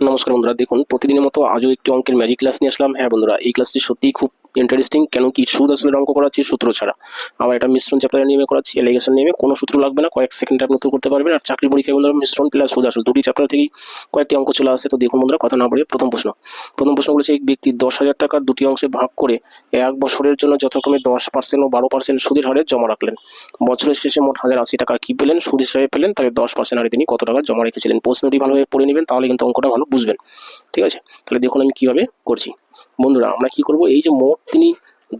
নমস্কার বন্ধুরা, দেখুন, প্রতিদিনের মতো আজও একটি অঙ্কের ম্যাজিক ক্লাস নিয়ে আসলাম। হ্যাঁ বন্ধুরা, এই ক্লাসটি সত্যিই খুব ইন্টারেস্টিং কেন কি সুদ আসলে অঙ্ক করাচ্ছি, সূত্র ছাড়া। আবার এটা মিশ্রণ চ্যাপ্টারের নিয়মে করাচ্ছি এলিগেশন নিয়মে, কোনো সূত্র লাগবে না, কয়েক সেকেন্ডে আপনি উত্তর করতে পারবেন, আর চাকরি পরীক্ষায় বন্ধুরা মিশ্রণ প্লাস সুদ আসল। দুটি চ্যাপ্টার থেকেই কয়েকটি অঙ্ক চলে আসে, তো দেখুন বন্ধুরা, কথা না বলে প্রথম প্রশ্ন। প্রথম প্রশ্ন বলেছে, এক ব্যক্তি দশ হাজার টাকার দুটি অংশে ভাগ করে এক বছরের জন্য যথাক্রমে দশ পার্সেন্ট ও বারো পার্সেন্ট সুদের হারে জমা রাখলেন। বছরের শেষে মোট হাজার আশি টাকা কি পেলেন? সুদ হিসাবে পেলেন, তাহলে দশ পার্সেন্ট হারে তিনি কত টাকা জমা রেখেছিলেন? প্রশ্নটি ভালোভাবে পড়ে নেবেন, তাহলে কিন্তু অঙ্কটা ভালো বুঝবেন। ঠিক আছে? তাহলে দেখুন আমি কীভাবে করছি। বন্ধুরা, আমরা কি করব? এই যে মোট তিনি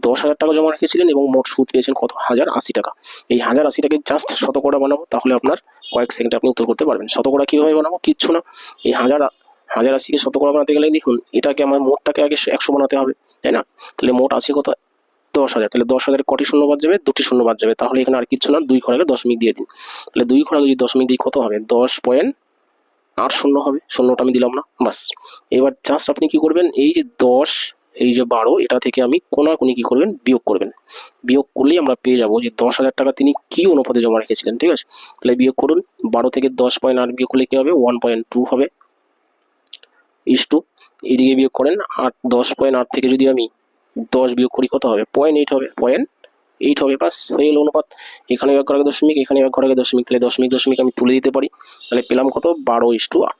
দশ হাজার টাকা জমা রেখেছিলেন এবং মোট সুদ পেয়েছেন কত? হাজার আশি টাকা। এই হাজার আশি টাকায় জাস্ট শতকরা বানাবো, তাহলে আপনার কয়েক সেকেন্ডে আপনি উত্তর করতে পারবেন। শতকরা কীভাবে বানাবো? কিচ্ছু না। এই হাজার হাজার আশিকে শতকরা বানাতে গেলে দেখুন, এটাকে আমার মোটটাকে আগে একশো বানাতে হবে, তাই না? তাহলে মোট আছে কত? দশ হাজার। তাহলে দশ হাজার কটি শূন্য বাদ যাবে? দুটি শূন্য বাদ যাবে। তাহলে এখানে আর কিচ্ছু না, দুই খড়াকে দশমিক দিয়ে দিন। তাহলে দুই খড়াকে যদি দশমিক দিই, কত হবে? দশ পয়েন্ট আট শূন্য হবে, শূন্যটা আমি দিলাম না, বাস। এবার জাস্ট আপনি কি করবেন, এই যে দশ, এই যে বারো, এটা থেকে আমি কোনাকুনি কি করবেন, বিয়োগ করবেন। বিয়োগ করলেই আমরা পেয়ে যাব যে দশ হাজার টাকা তিনি কি অনুপাতে জমা রেখেছিলেন, ঠিক আছে? তাহলে বিয়োগ করুন, বারো থেকে দশ পয়েন্ট আট বিয়োগ করলে কী হবে ওয়ান পয়েন্ট টু হবে। ইস টু এদিকে বিয়োগ করেন, আট, দশ পয়েন্ট আট থেকে যদি আমি দশ বিয়োগ করি, কত হবে? পয়েন্ট এইট হবে পয়েন্ট এইট হবে বাস হয়ে গেল অনুপাত। এখানে এক ঘরে দশমিক, এখানে এক ঘরে দশমিক। তাহলে দশমিক দশমিক আমি তুলে দিতে পারি। তাহলে পেলাম কত? বারো ইস টু আট।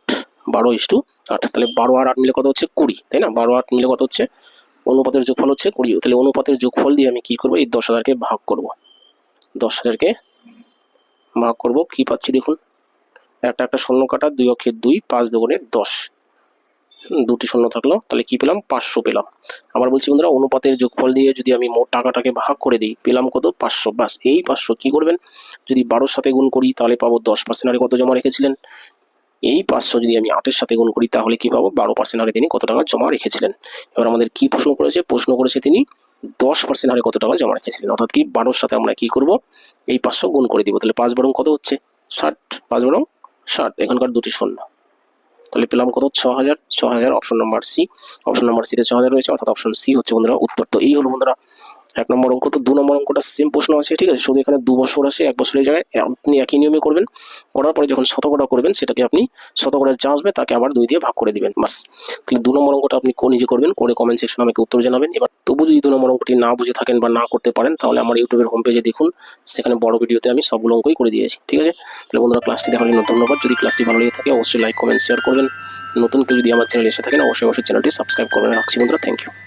বারো ইস টু আট। তাহলে বারো আর আট মিলে কত হচ্ছে? কুড়ি। তাই না? বারো আট মিলে কত হচ্ছে? অনুপাতের যোগফল হচ্ছে কুড়ি। তাহলে অনুপাতের যোগফল দিয়ে আমি কি করব? এই দশ হাজারকে ভাগ করব। দশ হাজারকে ভাগ করব। কি পাচ্ছি দেখুন? একটা একটা শূন্য কাটা, দুই অক্ষের দুই, পাঁচ দুগুণের দশ। দুটি শূন্য থাকল, তাহলে কি পেলাম? পাঁচশো পেলাম। আবার বলছি, বন্ধুরা, অনুপাতের যোগফল দিয়ে যদি আমি মোট টাকাটাকে ভাগ করে দিই, পেলাম কত? পাঁচশো। বাস এই পাঁচশো কি করবেন? যদি বারোর সাথে গুণ করি, তাহলে পাবো দশ পার্সেন্ট হারে কত জমা রেখেছিলেন? এই পাঁচশো যদি আমি আটের সাথে গুণ করি, তাহলে কি পাবো? বারো পার্সেন্ট হারে তিনি কত টাকা জমা রেখেছিলেন? এবার আমাদের কি প্রশ্ন করেছে? প্রশ্ন করেছে তিনি দশ পার্সেন্ট হারে কত টাকা জমা রেখেছিলেন। অর্থাৎ কি বারোর সাথে আমরা কি করব? এই পাঁচশো গুণ করে দিব। তাহলে পাঁচ বরং কত হচ্ছে? ষাট। পাঁচ বরং ষাট। এখানকার দুটি শূন্য। তাহলে পেলাম কত? ছ হাজার ছ হাজার option number C option number সিতে ছ হাজার রয়েছে, অর্থাৎ অপশন সি হচ্ছে বন্ধুরা উত্তর। তো এই হলো বন্ধুরা এক নম্বর অঙ্ক, তো দু নম্বর অঙ্কটা সেম প্রশ্ন আছে, ঠিক আছে? শুধু এখানে দু বছর আছে, এক বছরের জায়গায় আপনি একই নিয়মে করবেন। করার পরে যখন শতকরা করবেন, সেটাকে আপনি শতকরা যা আসবে তাকে আবার দুই দিয়ে ভাগ করে দিবেন, বাস। তাহলে দু নম্বর অঙ্কটা আপনি নিজে করবেন, করে কমেন্ট সেকশনে আমাকে উত্তর জানাবেন। এবার তবু যদি দু নম্বর অঙ্কটি না বুঝে থাকেন বা না করতে পারেন, তাহলে আমার ইউটিউবের হোম পেজে দেখুন। সেখানে বড় ভিডিওতে আমি সবগুলো অঙ্কই করে দিয়েছি, ঠিক আছে? তাহলে বন্ধুরা ক্লাসটি দেখার জন্য ধন্যবাদ। যদি ক্লাসটি ভালো লেগে থাকে, অবশ্যই লাইক কমেন্ট শেয়ার করবেন। নতুন কেউ যদি আমার চ্যানেলে এসে থাকেন, অবশ্যই অবশ্যই চ্যানেলটি সাবস্ক্রাইব করবেন রাখছি। বন্ধুরা থ্যাংক ইউ